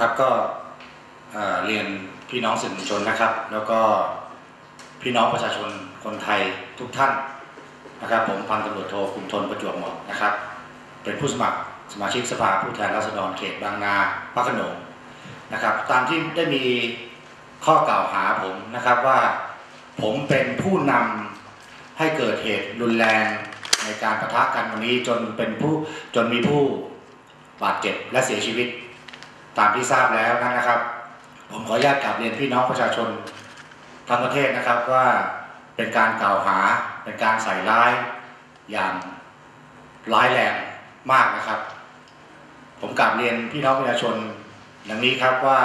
ครับก็เรียนพี่น้องสื่อมวลชนนะครับ แล้วก็พี่น้องประชาชนคนไทยทุกท่านนะครับ ผมพันตำรวจโทคุณทนประจวบเหมาะนะครับ เป็นผู้สมัครสมาชิกสภาผู้แทนราษฎรเขตบางนาพระขนงนะครับ ตามที่ได้มีข้อกล่าวหาผมนะครับว่าผมเป็นผู้นำให้เกิดเหตุรุนแรงในการประทะกันวันนี้จนเป็นผู้จนมีผู้บาดเจ็บและเสียชีวิต ตามที่ทราบแล้วนะครับ ผมขออนุญาตกลับเรียนพี่น้องประชาชนทั้งประเทศนะครับว่าเป็นการกล่าวหาเป็นการใส่ร้ายอย่างร้ายแรงมากนะครับ ผมกลับเรียนพี่น้องประชาชนอย่างนี้ครับว่า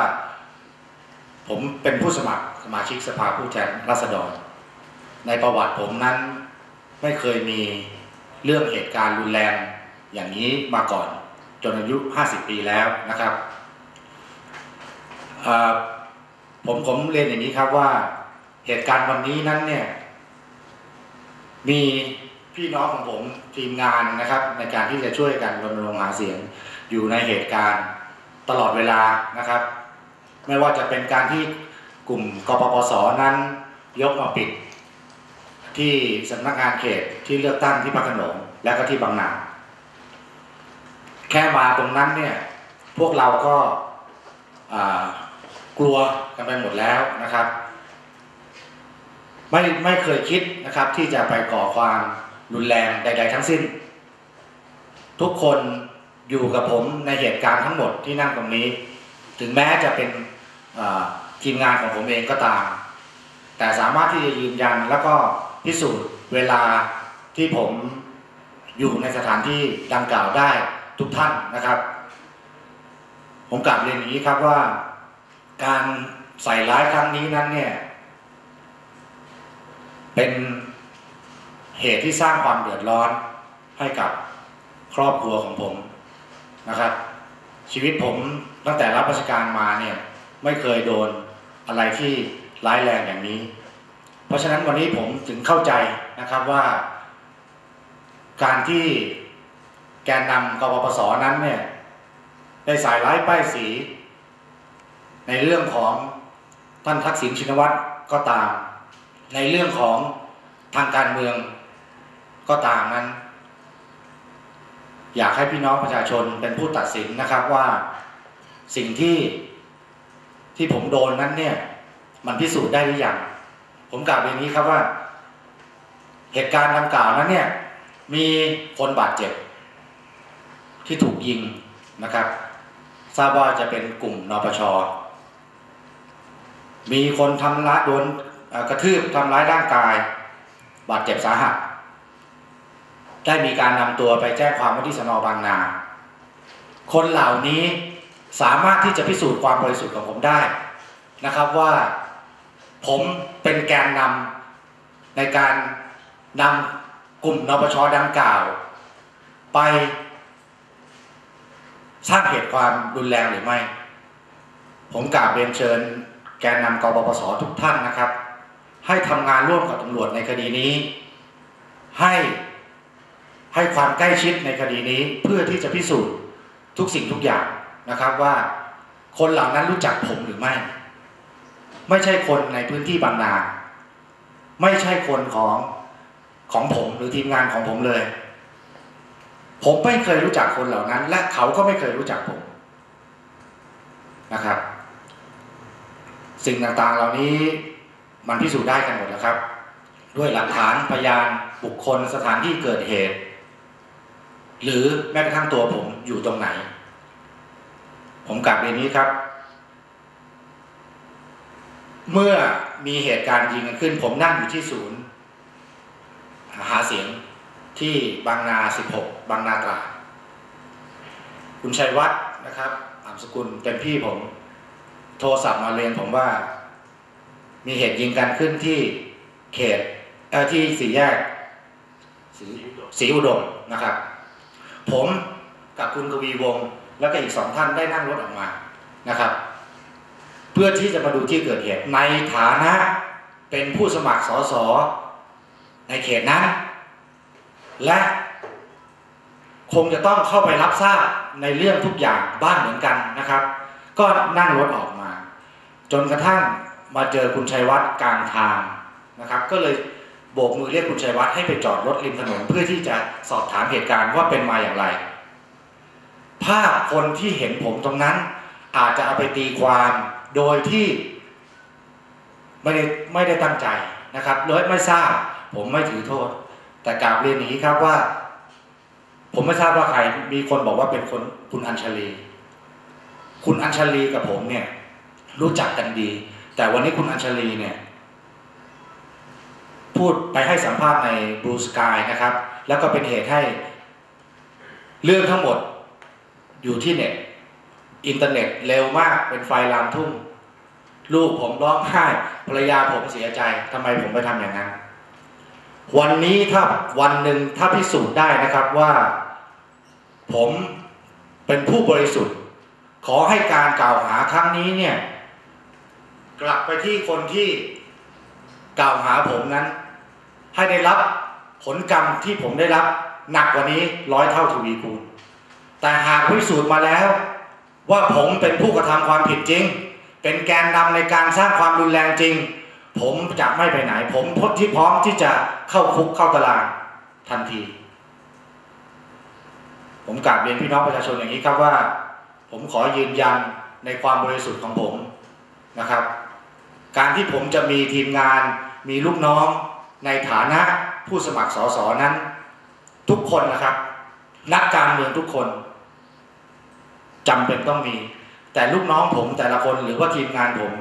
ผมเป็นผู้สมัครสมาชิกสภาผู้แทนราษฎร ในประวัติผมนั้นไม่เคยมีเรื่องเหตุการณ์รุนแรงอย่างนี้มาก่อนจนอายุ 50 ปีแล้วนะครับ ผมผมเรียนอย่างนี้ครับว่าเหตุการณ์วันนี้นั้นเนี่ย มีพี่น้องของผมทีมงานนะครับ ในการที่จะช่วยกันรณรงค์หาเสียงอยู่ในเหตุการณ์ตลอดเวลานะครับ ไม่ว่าจะเป็นการที่กลุ่มกปปสนั้นยกมาปิด ที่สำนักงานเขตที่เลือกตั้งที่พระขนงและก็ที่บางนาแค่มาตรงนั้นเนี่ย พวกเราก็า กลัวกันไปหมดแล้วนะครับ ไม่ไม่เคยคิดนะครับที่จะไปก่อความรุนแรงใด ๆ ทั้งสิ้น ทุกคนอยู่กับผมในเหตุการณ์ทั้งหมดที่นั่งตรงนี้ ถึงแม้จะเป็นทีมงานของผมเองก็ตาม แต่สามารถที่จะยืนยันแล้วก็พิสูจน์เวลาที่ผมอยู่ในสถานที่ดังกล่าวได้ทุกท่านนะครับ ผมกลับเรียนอย่างนี้ครับว่า การใส่ร้ายครั้งนี้นั้นเนี่ย เป็นเหตุที่สร้างความเดือดร้อนให้กับครอบครัวของผมนะครับ ชีวิตผมตั้งแต่รับราชการมาเนี่ย ไม่เคยโดนอะไรที่ร้ายแรงอย่างนี้ เพราะฉะนั้นวันนี้ผมถึงเข้าใจนะครับว่า การที่แกนนำกปปสนั้นเนี่ยได้สายร้ายป้ายสี ในเรื่องของท่านทักษิณชินวัตรก็ตาม ในเรื่องของทางการเมืองก็ตามนั้น อยากให้พี่น้องประชาชนเป็นผู้ตัดสินนะครับว่าสิ่งที่ที่ผมโดนนั้นเนี่ย มันพิสูจน์ได้หรือยังผมกล่าวอย่างนี้ครับว่า เหตุการณ์ดังกล่าวนั้นเนี่ย มีคนบาดเจ็บ ที่ถูกยิงนะครับ ทราบว่าจะเป็นกลุ่มนปช มีคนทำร้ายโดนกระทืบทำร้ายร่างกาย บาดเจ็บสาหัส ได้มีการนำตัวไปแจ้งความที่สนบางนา คนเหล่านี้สามารถที่จะพิสูจน์ความบริสุทธิ์ของผมได้นะครับว่าผมเป็นแกนนำในการนำกลุ่มนปชดังกล่าว ไปสร้างเหตุความรุนแรงหรือไม่ ผมกราบเรียนเชิญ แกนนำกบปสทุกท่านนะครับ ให้ทำงานร่วมกับตำรวจในคดีนี้ ให้ให้ความใกล้ชิดในคดีนี้เพื่อที่จะพิสูจน์ทุกสิ่งทุกอย่างนะครับว่าคนเหล่านั้นรู้จักผมหรือไม่ ไม่ใช่คนในพื้นที่บางนา ไม่ใช่คนของของผมหรือทีมงานของผมเลย ผมไม่เคยรู้จักคนเหล่านั้น และเขาก็ไม่เคยรู้จักผมนะครับ สิ่งต่างๆ เหล่านี้มันพิสูจน์ได้กันหมดแล้วครับ ด้วยหลักฐานพยานบุคคลสถานที่เกิดเหตุ หรือแม้กระทั่งตัวผมอยู่ตรงไหน ผมกลับเรียนนี้ครับ เมื่อมีเหตุการณ์ยิงกันขึ้น ผมนั่งอยู่ที่ศูนย์ หาเสียงที่บางนา 16 บางนาตรา คุณชัยวัฒน์นะครับอามสกุลเป็นพี่ผม ทรศัพท์มาเรียนผมว่า มีเหตุยิงกันขึ้นที่เขตเอ่อที่สี่แยกศรีศรีอุดมนะครับ ผมกับคุณกวีวงศ์แล้วก็อีกสองท่านได้นั่งรถออกมานะครับ เพื่อที่จะมาดูที่เกิดเหตุในฐานะเป็นผู้สมัครสสในเขตนั้น และคงจะต้องเข้าไปรับทราบในเรื่องทุกอย่างบ้างเหมือนกันนะครับ ก็นั่งรถออกมา จนกระทั่งมาเจอคุณชัยวัฒน์กลางทางนะครับ ก็เลยโบกมือเรียกคุณชัยวัฒน์ให้ไปจอดรถริมถนนเพื่อที่จะสอบถามเหตุการณ์ว่าเป็นมาอย่างไร ภาพคนที่เห็นผมตรงนั้น อาจจะเอาไปตีความโดยที่ไม่ได้ไม่ได้ตั้งใจนะครับเลยไม่ทราบผมไม่ถือโทษ แต่กราบเรียนอย่างนี้ครับว่า ผมไม่ทราบว่าใครมีคนบอกว่าเป็นคนคุณอัญชลี คุณอัญชลีกับผมเนี่ย รู้จักกันดี แต่วันนี้คุณอัญชลีเนี่ย พูดไปให้สัมภาษณ์ใน Blue Sky นะครับ แล้วก็เป็นเหตุให้เรื่องทั้งหมดอยู่ที่เน็ตอินเทอร์เน็ตเร็วมากเป็นไฟลามทุ่ง ลูกผมร้องไห้ภรรยาผมเสียใจทำไมผมไปทำอย่างนั้น วันนี้ถ้าวันหนึ่งถ้าพิสูจน์ได้นะครับว่า ผมเป็นผู้บริสุทธิ์ ขอให้การกล่าวหาครั้งนี้เนี่ย กลับไปที่คนที่กล่าวหาผมนั้น ให้ได้รับผลกรรมที่ผมได้รับหนักกว่านี้ร้อยเท่าทวีคูณ แต่หากพิสูจน์มาแล้ว ว่าผมเป็นผู้กระทำความผิดจริง เป็นแกนนำในการสร้างความรุนแรงจริง ผมจะไม่ไปไหน ผมพที่พร้อมที่จะเข้าคุกเข้าตารางทันที ผมกราบเรียนพี่น้องประชาชนอย่างนี้ครับว่า ผมขอยืนยันในความบริสุทธิ์ของผมนะครับ การที่ผมจะมีทีมงานมีลูกน้องในฐานะผู้สมัครสสนั้น ทุกคนนะครับ นักการเมืองทุกคนจำเป็นต้องมี แต่ลูกน้องผมแต่ละคนหรือว่าทีมงานผม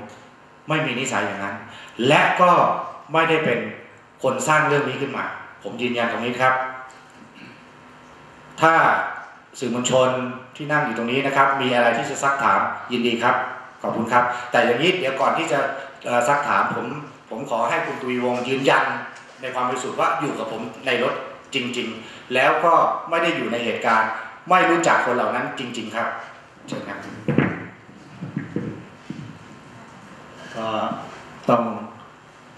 ไม่มีนิสัยอย่างนั้น และก็ไม่ได้เป็นคนสร้างเรื่องนี้ขึ้นมา ผมยืนยันตรงนี้ครับ ถ้าสื่อมวลชนที่นั่งอยู่ตรงนี้นะครับ มีอะไรที่จะซักถามยินดีครับ ขอบคุณครับ แต่อย่างนี้เดี๋ยวก่อนที่จะ ซักถามผมผมขอให้คุณตุยวงศยืนยันในความบริสุทธิ์ว่าอยู่กับผมในรถจริง ๆ แล้วก็ไม่ได้อยู่ในเหตุการณ์ ไม่รู้จักคนเหล่านั้นจริง ๆ ครับเชิญครับก็ต้อง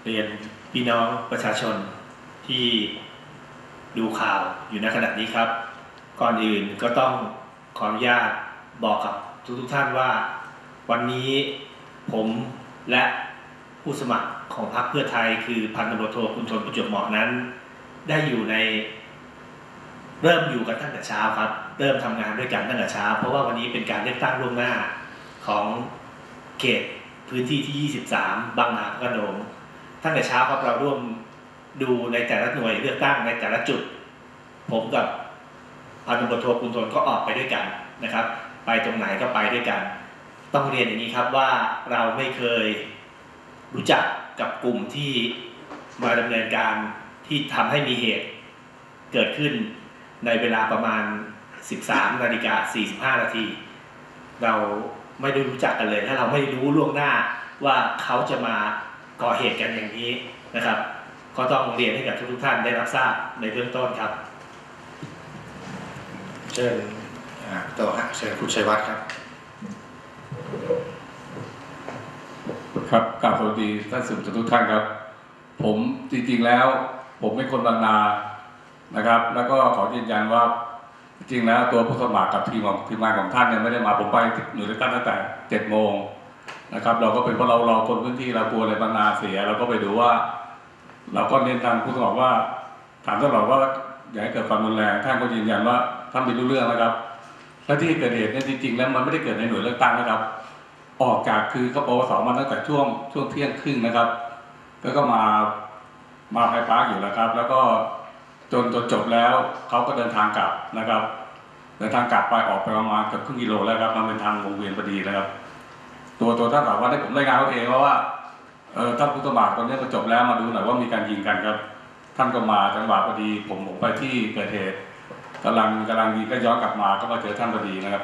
เรียนพี่น้องประชาชนที่ดูข่าวอยู่ในขณะนี้ครับ ก่อนอื่นก็ต้องขออนุญาตบอกกับทุกทท่านว่า วันนี้ผมและ ผู้สมัครของพรรคเพื่อไทย คือพันตำรวจโทคุณชนประจวบเหมาะนั้น ได้อยู่ใน เริ่มอยู่กันตั้งแต่เช้าครับ เริ่มทำงานด้วยกันตั้งแต่เช้า เพราะว่าวันนี้เป็นการเลือกตั้งล่วงหน้าของเขตพื้นที่ที่ 23 บางนาพระโขนงตั้งแต่เช้าครับเราร่วมดูในแต่ละหน่วยเลือกตั้งในแต่ละจุด ผมกับพันตำรวจโทคุณทนก็ออกไปด้วยกันนะครับ ไปตรงไหนก็ไปด้วยกัน ต้องเรียนอย่างนี้ครับว่าเราไม่เคย รู้จักกับกลุ่มที่มาดำเนินการที่ทำให้มีเหตุเกิดขึ้นในเวลาประมาณ 13นาฬิกา45 นาที เราไม่ได้รู้จักกันเลย ถ้าเราไม่รู้ล่วงหน้าว่าเขาจะมาก่อเหตุกันอย่างนี้นะครับ ก็ต้องเรียนให้กับทุกๆท่านได้รับทราบในเบื้องต้นครับ เชิญต่อฮะเชิญคุณชัยวัฒน์ครับ ครับกราบสวัสดีท่านสื่อมวลชนทุกท่านครับ ผมจริงๆแล้ว ผมเป็นคนบางนานะครับ แล้วก็ขอยืนยันว่าจริงแล้วตัวผู้สมัครกับทีมของทีมงานของท่านเนี่ยไม่ได้มาผมไปหน่วยเลือกตั้งตั้งแต่เจ็ดโมงนะครับ เราก็เป็นเพราะเราเราคนพื้นที่เรากลัวอะไรบางนาเสีย เราก็ไปดูว่า เราก็เน้นทางผู้สมัครว่า ถามตลอดว่าอย่าให้เกิดความรุนแรงท่านก็ยืนยันว่าท่านไม่รู้เรื่องนะครับและที่เกิดเหตุเนี่ยจริงๆ แล้วมันไม่ได้เกิดในหน่วยเลือกตั้งนะครับ ออกจากคือเขาปวสมาตั้งแต่ช่วงช่วงเที่ยงครึ่งนะครับ แล้วก็มามาไฟฟ้าอยู่แล้วครับ แล้วก็จนจนจบแล้วเขาก็เดินทางกลับนะครับ เดินทางกลับไปออกไปประมาณเกือบครึ่งกิโลแล้วครับมันเป็นทางวงเวียนพอดีนะครับ ตัวตัวท่านสาวว่าได้ผมรายงานเขาเองว่าว่าเออท่านผู้สมัครตอนนี้ก็จบแล้วมาดูหน่อยว่ามีการยิงกันครับ ท่านก็มาจังหวะพอดี ผมผมไปที่เกิดเหตุกำลังกำลังยิงก็ย้อนกลับมาก็มาเจอท่านพอดีนะครับ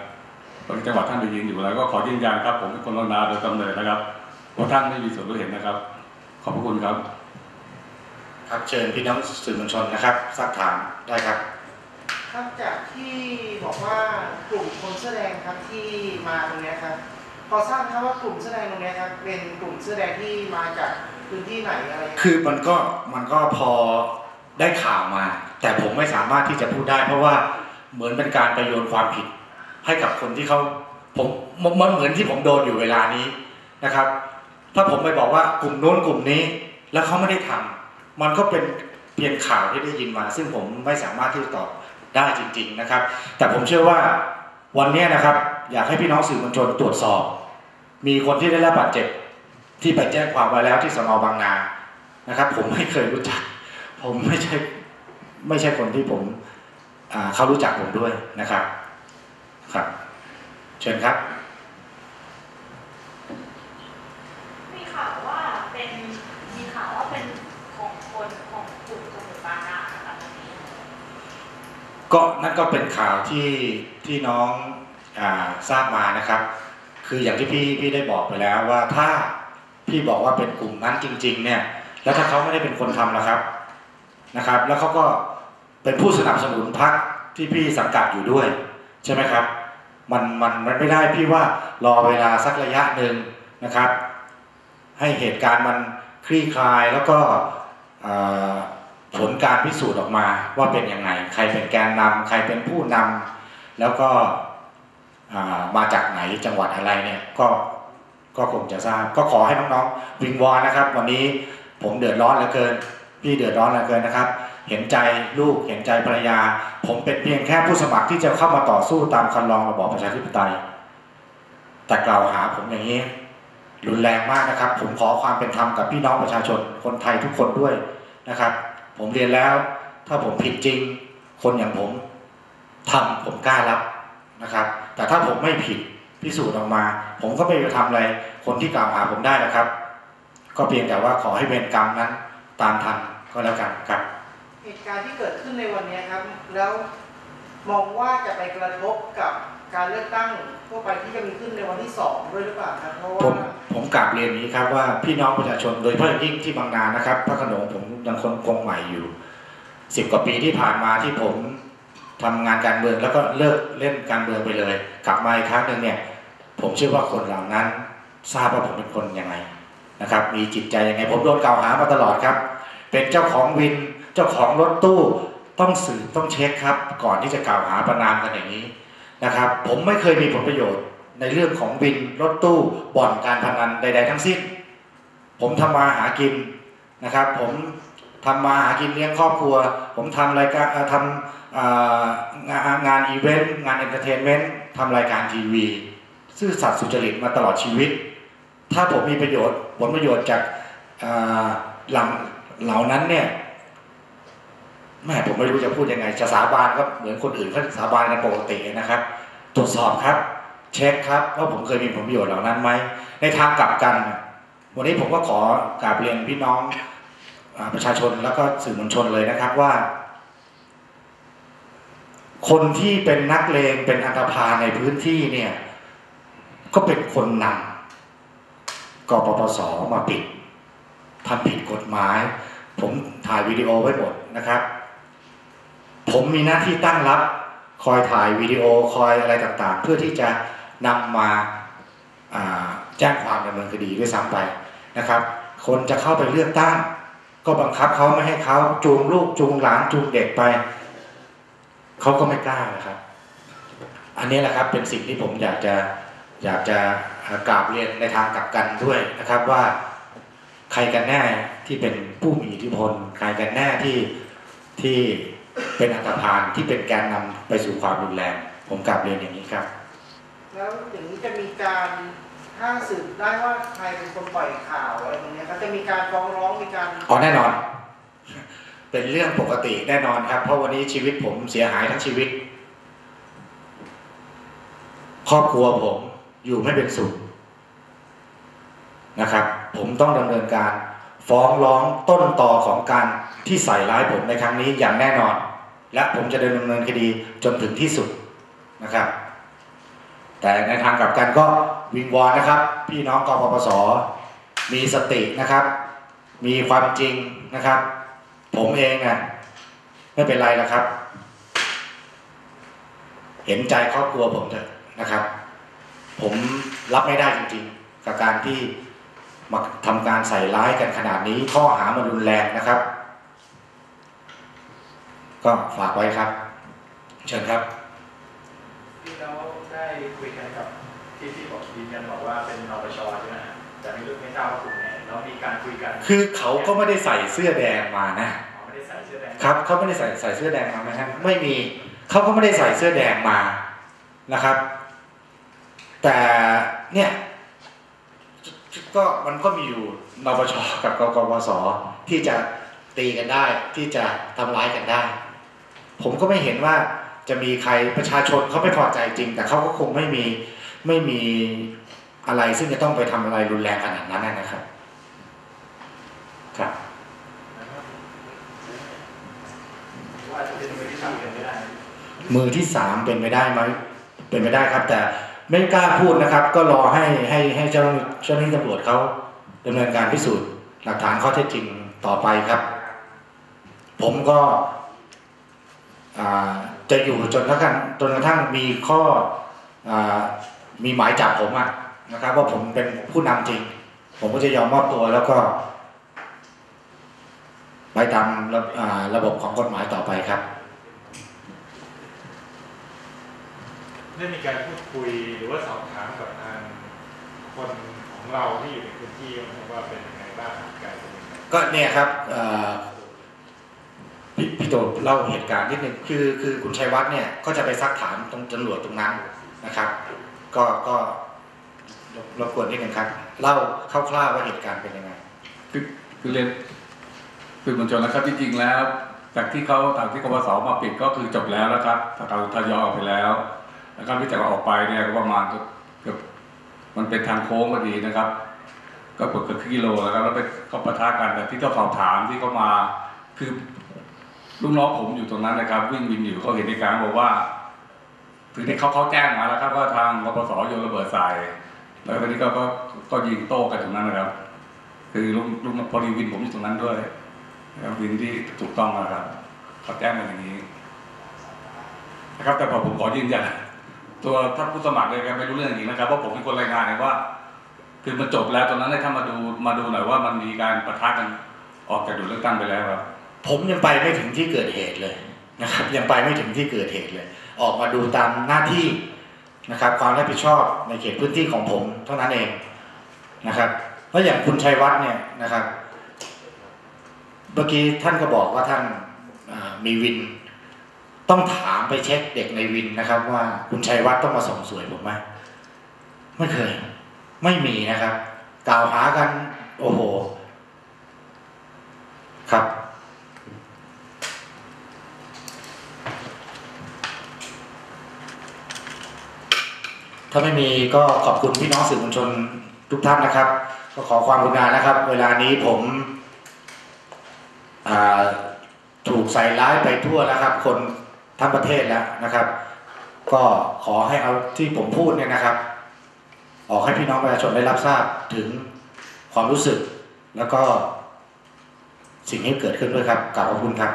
นนี้จังหวัดท่านไปยืนอยู่แล้วก็ขอยืนยันครับ ผมเป็นคนบางนาโดยกำเนิดนะครับว่าท่านไม่มีส่วนรู้เห็นนะครับ ขอบพระคุณครับ ครับเชิญพี่น้องสื่อมวลชนนะครับซักถามได้ครับ ครับจากที่บอกว่ากลุ่มคนเสื้อแดงครับที่มาตรงเนี้ยครับ พอทราบไหมครับว่ากลุ่มเสื้อแดงตรงเนี้ยครับเป็นกลุ่มเสื้อแดงที่มาจากพื้นที่ไหนอะไรยังไงคือมันก็มันก็พอได้ข่าวมา แต่ผมไม่สามารถที่จะพูดได้ เพราะว่าเหมือนเป็นการไปโยนความผิด ให้กับคนที่เขาผมมันเหมือนที่ผมโดนอยู่เวลานี้นะครับ ถ้าผมไปบอกว่ากลุ่มโน้นกลุ่มนี้แล้วเขาไม่ได้ทำมันก็เป็นเพียงข่าวที่ได้ยินมา ซึ่งผมไม่สามารถที่จะตอบได้จริง ๆนะครับ แต่ผมเชื่อว่าวันนี้นะครับ อยากให้พี่น้องสื่อมวลชนตรวจสอบ มีคนที่ได้รับบาดเจ็บที่ไปแจ้งความไว้แล้วที่สนบางนานะครับ ผมไม่เคยรู้จัก ผมไม่ใช่ไม่ใช่คนที่ผมเขารู้จักผมด้วยนะครับ ครับ เชิญครับมีข่าวว่าเป็นมีข่าวว่าเป็นของคนของกลุ่มสมุทรปราการนะคะตรงนี้ก็นั่นก็เป็นข่าวที่ที่น้องอาทราบมานะครับ คืออย่างที่พี่พี่ได้บอกไปแล้วว่าถ้าพี่บอกว่าเป็นกลุ่มนั้นจริง ๆ เนี่ย แล้วถ้าเขาไม่ได้เป็นคนทำล่ะครับนะครับ แล้วเขาก็เป็นผู้สนับสนุนพรรคที่พี่สังกัดอยู่ด้วย ใช่ไหมครับ มันมันมันไม่ได้พี่ว่ารอเวลาสักระยะหนึ่งนะครับ ให้เหตุการณ์มันคลี่คลายแล้วก็ผลการพิสูจน์ออกมาว่าเป็นยังไง ใครเป็นแกนนำใครเป็นผู้นำแล้วก็มาจากไหนจังหวัดอะไรเนี่ยก็ก็คงจะทราบ ก็ขอให้น้องๆวิงวอนนะครับ วันนี้ผมเดือดร้อนเหลือเกิน พี่เดือดร้อนเหลือเกินนะครับ เห็นใจลูกเห็นใจภรรยา ผมเป็นเพียงแค่ผู้สมัครที่จะเข้ามาต่อสู้ตามคันลองระบอบประชาธิปไตย แต่กล่าวหาผมอย่างนี้รุนแรงมากนะครับ ผมขอความเป็นธรรมกับพี่น้องประชาชนคนไทยทุกคนด้วยนะครับ ผมเรียนแล้วถ้าผมผิดจริง คนอย่างผมทำผมกล้ารับนะครับ แต่ถ้าผมไม่ผิดพิสูจน์ออกมา ผมก็ไม่ไปทำอะไรคนที่กล่าวหาผมได้นะครับ ก็เพียงแต่ว่าขอให้เวรกรรมนั้นตามทันก็แล้วกันครับ ตุการณ์ที่เกิดขึ้นในวันนี้ครับ แล้วมองว่าจะไปกระทบกับการเลือกตั้งทั่วไปที่จะมีขึ้นในวันที่สองด้วยหรือเปล่าครับเพราะผมว่าผมกราบเรียนนี้ครับว่าพี่น้องประชาชนโดยเฉพาะยิ่งที่บางนานะครับพระโขนงผมยังคนคงใหม่อยู่สิบกว่าปีที่ผ่านมาที่ผมทำงานการเมืองแล้วก็เลิกเล่นการเมืองไปเลย กลับมาอีกครั้งหนึ่งเนี่ย ผมเชื่อว่าคนเหล่านั้น ทราบว่าผมเป็นคนยังไงนะครับ มีจิตใจยังไง ผมโดนกล่าวหามาตลอดครับ เป็นเจ้าของวิน เจ้าของรถตู้ต้องสืบต้องเช็คครับ ก่อนที่จะกล่าวหาประนามกันอย่างนี้นะครับ ผมไม่เคยมีผลประโยชน์ในเรื่องของวินรถตู้บ่อนการพนันใด ๆ ทั้งสิ้น ผมทำมาหากินนะครับ ผมทำมาหากินเลี้ยงครอบครัว ผมทำรายการทำงานงานอีเวนต์งานเอนเตอร์เทนเมนต์ทำรายการทีวี ซื่อสัตย์สุจริตมาตลอดชีวิต ถ้าผมมีประโยชน์ผลประโยชน์จากหลังเหล่านั้นเนี่ย แม่ผมไม่รู้จะพูดยังไงจะสาบานก็เหมือนคนอื่นเขาสาบานกันปกตินะครับ ตรวจสอบครับ เช็คครับว่าผมเคยมีผลประโยชน์เหล่านั้นไหมในทางกลับกัน วันนี้ผมก็ขอกราบเรียนพี่น้องประชาชนแล้วก็สื่อมวลชนเลยนะครับว่า คนที่เป็นนักเลงเป็นอันธพาลในพื้นที่เนี่ย ก็เป็นคนนำกปปสมาปิดทำผิดกฎหมาย ผมถ่ายวิดีโอไว้หมดนะครับ ผมมีหน้าที่ตั้งรับ คอยถ่ายวิดีโอคอยอะไรต่างๆ เพื่อที่จะนำมาแจ้งความดำเนินคดีด้วยซ้ำไปนะครับ คนจะเข้าไปเลือกตั้ง ก็บังคับเขาไม่ให้เขาจูงลูกจูงหลานจูงเด็กไปเขาก็ไม่กล้านะครับ อันนี้แหละครับเป็นสิ่งที่ผมอยากจะอยากจะกราบเรียนในทางกลับกันด้วยนะครับว่าใครกันแน่ที่เป็นผู้มีอิทธิพล ใครกันแน่ที่ที่ เป็นอันธพาลที่เป็นแกนนำไปสู่ความรุนแรง ผมกลับเรียนอย่างนี้ครับ แล้วอย่างนี้จะมีการถ้าสืบได้ว่าใครเป็นคนปล่อยข่าวอะไรตรงเนี้ยครับจะมีการฟ้องร้องมีการอ๋อแน่นอน เป็นเรื่องปกติแน่นอนครับ เพราะวันนี้ชีวิตผมเสียหายทั้งชีวิต ครอบครัวผมอยู่ไม่เป็นสุขนะครับ ผมต้องดำเนินการฟ้องร้องต้นต่อของการที่ใส่ร้ายผมในครั้งนี้อย่างแน่นอน และผมจะดำเนินคดีจนถึงที่สุดนะครับ แต่ในทางกลับกันก็วิงวอนนะครับ พี่น้องกปปสมีสตินะครับ มีความจริงนะครับ ผมเองเนี่ยไม่เป็นไรแล้วครับ เห็นใจครอบครัวผมเถอะนะครับ ผมรับไม่ได้จริงๆ กับการที่มาทำการใส่ร้ายกันขนาดนี้ข้อหามันรุนแรงนะครับ ก็ฝากไว้ครับ เชิญครับที่เราได้คุยกันกับทที่ที่บอกยืนยันบอกว่าเป็นนปชใช่ไหมฮะแต่ไม่รู้ไม่ทราบว่ากลุ่มไหนแล้วมีการคุยกัน คือเขาก็ไม่ได้ใส่เสื้อแดงมานะอ๋อไม่ได้ใส่เสื้อแดงครับเขาไม่ได้ใส่ใส่เสื้อแดงมาไหมครับไม่มีเขาก็ไม่ได้ใส่เสื้อแดงมานะครับ แต่เนี่ยก็มันก็มีอยู่นปชกับกกปสที่จะตีกันได้ที่จะทำร้ายกันได้ ผมก็ไม่เห็นว่าจะมีใครประชาชนเขาไม่พอใจจริง แต่เขาก็คงไม่มีไม่มีอะไรซึ่งจะต้องไปทำอะไรรุนแรงขนาดนั้นนะครับ ครับมือที่สามเป็นไปได้ไหมเป็นไปได้ครับ แต่ไม่กล้าพูดนะครับ ก็รอให้ให้ให้เจ้าหน้าเจ้าหน้าที่ตำรวจเขาดำเนินการพิสูจน์หลักฐานข้อเท็จจริงต่อไปครับ ผมก็ จะอยู่จนกระทั่งจนกระทั่งมีข้ออามีหมายจับผมอะนะครับ ว่าผมเป็นผู้นำจริง ผมก็จะยอมมอบตัวแล้วก็ ไปตามระอ่าระบบของกฎหมายต่อไปครับได้มีการพูดคุยหรือว่าสอบถามกับทางคนของเราที่อยู่ในพื้นที่นะครับว่าเป็นยังไงบ้างการเป็นยังไงก็เนี่ยครับเอ่อ พี่โตเล่าเหตุการณ์นิดนึงคือคือคุณชัยวัฒน์เนี่ยก็จะไปซักถามตรงตำรวจตรงนั้นนะครับ ก็ก็รบกวนนิดนึงครับ เล่าคร่าวๆว่าเหตุการณ์เป็นยังไงคือคือเรียนสื่อมวลชนนะครับจริงๆแล้ว จากที่เขาทางที่กบสมาปิดก็คือจบแล้วนะครับถ้าเราทยอยออกไปแล้วนะครับที่จะออกไปเนี่ยก็ประมาณเกือบมันเป็นทางโค้งพอดีนะครับ ก็เกือบเกือบกิโลแล้วครับแล้วไปก็ปะทะกันแต่ที่เขาสอบถามที่เขามาคือ ลูกน้องผมอยู่ตรงนั้นนะครับ วิ่งวินอยู่เขาเห็นในการบอกว่าคือที่เขาเขาแจ้งมาแล้วครับว่าทางกปสโยนระเบิดใส่แล้วตอนนี้ก็ก็ก็ยิงโต้กันตรงนั้นนะครับ คือลุงลุงพอดีวินผมอยู่ตรงนั้นด้วยวินที่ถูกต้องนะครับเขาแจ้งมาอย่างนี้นะครับ แต่พอผมขอยืนยันตัวท่านผู้สมัครเลยกันไม่รู้เรื่องจริงๆนะครับเพราะผมเป็นคนรายงานเองว่า คือมันจบแล้วตอนนั้นเลยถ้ามาดูมาดูหน่อยว่ามันมีการประทะกันออกจากดูเลือกตั้งไปแล้วครับ ผมยังไปไม่ถึงที่เกิดเหตุเลยนะครับ ยังไปไม่ถึงที่เกิดเหตุเลย ออกมาดูตามหน้าที่นะครับ ความรับผิดชอบในเขตพื้นที่ของผมเท่านั้นเองนะครับเพราะอย่างคุณชัยวัฒน์เนี่ยนะครับ เมื่อกี้ท่านก็บอกว่าท่านมีวิน ต้องถามไปเช็คเด็กในวินนะครับ ว่าคุณชัยวัฒน์ต้องมาส่งสวยผมไหมไม่เคย ไม่มีนะครับ กล่าวหากัน โอ้โห ครับ ถ้าไม่มีก็ขอบคุณพี่น้องสื่อมวลชนทุกท่านนะครับ ก็ขอความกรุณานะครับ เวลานี้ผมถูกใส่ร้ายไปทั่วแล้วครับ คนทั้งประเทศแล้วนะครับ ก็ขอให้เอาที่ผมพูดเนี่ยนะครับ ออกให้พี่น้องประชาชนได้รับทราบถึงความรู้สึกแล้วก็สิ่งที่เกิดขึ้นด้วยครับกราบขอบคุณครับ